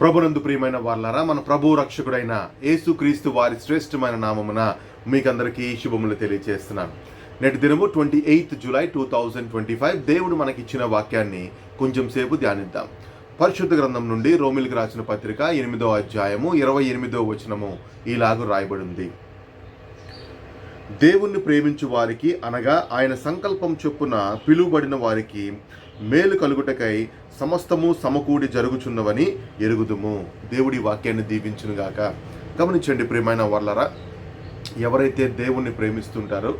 ప్రభునందు ప్రియమైన వాళ్ళారా మన ప్రభు రక్షకుడైన యేసుక్రీస్తు వారి శ్రేష్టమైన నామమున మీకందరికీ శుభములు తెలియజేస్తున్నాను నేటి దినము twenty eighth July two thousand twenty five. దేవుడు మనకిచ్చిన వాక్యాన్ని కొంచెం సేపు ధ్యానిద్దాం. పరిశుద్ధ గ్రంథం నుండి రోమిల్కి రాసిన పత్రిక ఎనిమిదో అధ్యాయము ఇరవై ఎనిమిదో వచనము ఇలాగు రాయబడింది. దేవుణ్ణి ప్రేమించు వారికి అనగా ఆయన సంకల్పం చొప్పున పిలువబడిన వారికి మేలు కలుగుటకై సమస్తము సమకూడి జరుగుచున్నవని ఎరుగుదుము. దేవుడి వాక్యాన్ని దీవించునుగాక. గమనించండి ప్రియమైన వాళ్ళరా ఎవరైతే దేవుణ్ణి ప్రేమిస్తుంటారో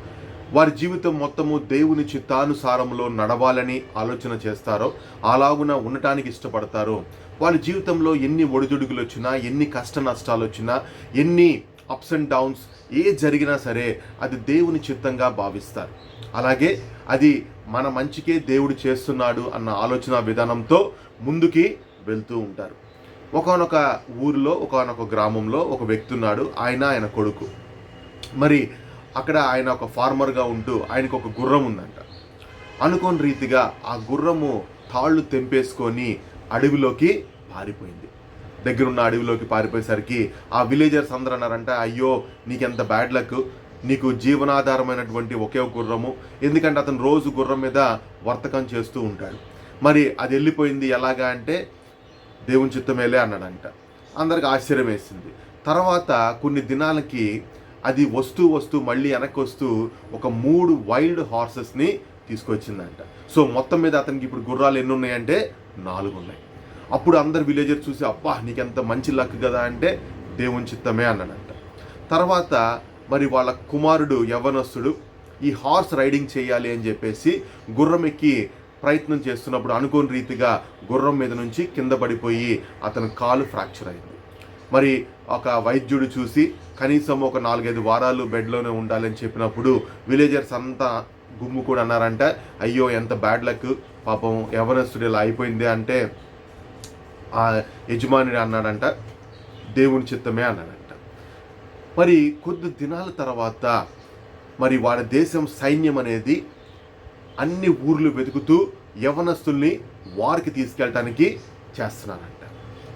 వారి జీవితం మొత్తము దేవుని చిత్తానుసారంలో నడవాలని ఆలోచన చేస్తారో అలాగున ఉండటానికి ఇష్టపడతారో వాళ్ళ జీవితంలో ఎన్ని ఒడిదుడుకులు వచ్చినా ఎన్ని కష్ట నష్టాలు వచ్చినా ఎన్ని అప్స్ అండ్ డౌన్స్ ఏ జరిగినా సరే అది దేవుని చిత్తంగా భావిస్తారు. అలాగే అది మన మంచికే దేవుడు చేస్తున్నాడు అన్న ఆలోచన విధానంతో ముందుకి వెళ్తూ ఉంటారు. ఒకనొక ఊరిలో ఒకనొక గ్రామంలో ఒక వ్యక్తి ఉన్నాడు ఆయన ఆయన కొడుకు. మరి అక్కడ ఆయన ఒక ఫార్మర్గా ఉంటూ ఆయనకు ఒక గుర్రం ఉందంట. అనుకోని రీతిగా ఆ గుర్రము తాళ్ళు తెంపేసుకొని అడవిలోకి పారిపోయింది. దగ్గరున్న అడవిలోకి పారిపోయేసరికి ఆ విలేజర్స్ అందరూ అన్నారంట అయ్యో నీకెంత బ్యాడ్ లక్ నీకు జీవనాధారమైనటువంటి ఒకే ఒక గుర్రము. ఎందుకంటే అతను రోజు గుర్రం మీద వర్తకం చేస్తూ ఉంటాడు. మరి అది వెళ్ళిపోయింది ఎలాగా అంటే దేవుని చిత్తమేలే అన్నాడంట. అందరికి ఆశ్చర్యం వేసింది. తర్వాత కొన్ని దినాలకి అది వస్తూ వస్తూ మళ్ళీ వెనక్కి వస్తూ ఒక మూడు వైల్డ్ హార్సెస్ని తీసుకొచ్చిందంట. సో మొత్తం మీద అతనికి ఇప్పుడు గుర్రాలు ఎన్ని ఉన్నాయంటే నాలుగు ఉన్నాయి. అప్పుడు అందరు విలేజర్ చూసి అబ్బా నీకెంత మంచి లక్ కదా అంటే దేవుని చిత్తమే అన్నాడంట. తర్వాత మరి వాళ్ళ కుమారుడు యవనస్తుడు ఈ హార్స్ రైడింగ్ చేయాలి అని చెప్పేసి గుర్రం ఎక్కి ప్రయత్నం చేస్తున్నప్పుడు అనుకోని రీతిగా గుర్రం మీద నుంచి కింద పడిపోయి అతని కాలు ఫ్రాక్చర్ అయింది. మరి ఒక వైద్యుడు చూసి కనీసం ఒక నాలుగైదు వారాలు బెడ్లోనే ఉండాలని చెప్పినప్పుడు విలేజర్స్ అంతా గుమ్ము కూడా అన్నారంట అయ్యో ఎంత బ్యాడ్ లక్ పాపం యవనస్తుడు ఇలా అయిపోయింది అంటే ఆ యజమానుడు అన్నాడంట దేవుని చిత్తమే అన్నాడంట. మరి కొద్ది దినాల తర్వాత మరి వాడి దేశం సైన్యం అనేది అన్ని ఊర్లు వెతుకుతూ యవనస్తుల్ని వారికి తీసుకెళ్ళటానికి చేస్తున్నారంట.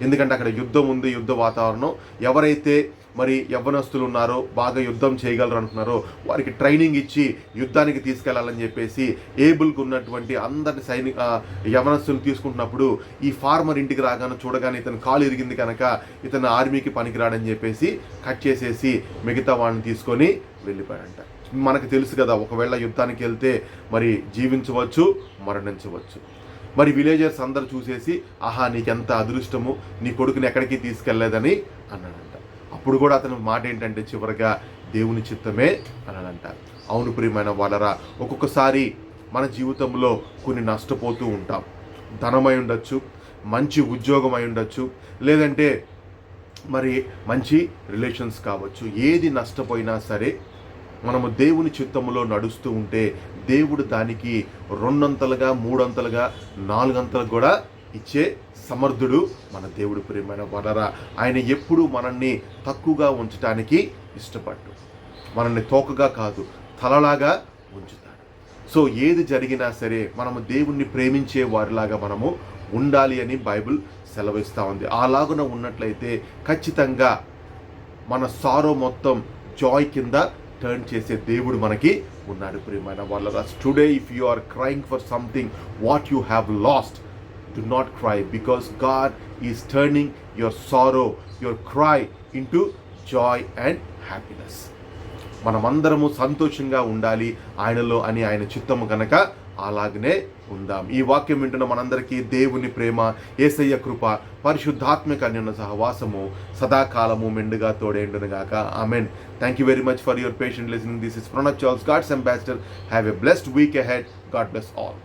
ఎందుకంటే అక్కడ యుద్ధం ఉంది యుద్ధ వాతావరణం. ఎవరైతే మరి యవ్వనస్తులు ఉన్నారో బాగా యుద్ధం చేయగలరు అనుకున్నారో వారికి ట్రైనింగ్ ఇచ్చి యుద్ధానికి తీసుకెళ్ళాలని చెప్పేసి ఏబుల్కి ఉన్నటువంటి అందరి సైనిక యవనస్తులు తీసుకుంటున్నప్పుడు ఈ ఫార్మర్ ఇంటికి రాగానే చూడగానే ఇతను కాలు ఇరిగింది కనుక ఇతను ఆర్మీకి పనికిరాడని చెప్పేసి కట్ చేసేసి మిగతా వాళ్ళని తీసుకొని వెళ్ళిపోయాడంట. మనకు తెలుసు కదా ఒకవేళ యుద్ధానికి వెళ్తే మరి జీవించవచ్చు మరణించవచ్చు. మరి విలేజర్స్ అందరు చూసేసి ఆహా నీకెంత అదృష్టము నీ కొడుకుని ఎక్కడికి తీసుకెళ్ళేదని? అన్నాడంట. అప్పుడు కూడా అతని మాట ఏంటంటే చివరిగా దేవుని చిత్తమే అన్నాడంట. అవును ప్రియమైన వాళ్ళరా ఒక్కొక్కసారి మన జీవితంలో కొన్ని నష్టపోతూ ఉంటాం. ధనమై ఉండొచ్చు మంచి ఉద్యోగం అయి ఉండొచ్చు లేదంటే మరి మంచి రిలేషన్స్ కావచ్చు. ఏది నష్టపోయినా సరే మనము దేవుని చిత్తములో నడుస్తూ ఉంటే దేవుడు దానికి రెండంతలుగా మూడంతలుగా నాలుగంతలు కూడా ఇచ్చే సమర్థుడు మన దేవుడు ప్రియమైన వనర. ఆయన ఎప్పుడూ మనల్ని తక్కువగా ఉంచటానికి ఇష్టపడ్డు. మనల్ని తోకగా కాదు తలలాగా ఉంచుతాడు. సో ఏది జరిగినా సరే మనము దేవుణ్ణి ప్రేమించే వారిలాగా మనము ఉండాలి అని బైబిల్ సెలవిస్తూ ఉంది. అలాగున ఉన్నట్లయితే ఖచ్చితంగా మన సారో మొత్తం జాయ్ కింద టర్న్ చేసే దేవుడు మనకి ఉన్నాడు. ప్రియమైన వాళ్ళ today if you are crying for something what you have lost do not cry because God is turning your sorrow your cry into joy and happiness మనమందరము సంతోషంగా ఉండాలి ఆయనలో అని ఆయన చిత్తము కనుక అలాగనే ఉందాం. ఈ వాక్యం వింటున్న మనందరికీ దేవుని ప్రేమ ఏసయ్య కృప పరిశుద్ధాత్మిక నిన్న సహవాసము సదాకాలము మెండుగా తోడేండునుగాక amen thank you very much for your patient listening this is Pranab Charles God's ambassador have a blessed week ahead God bless all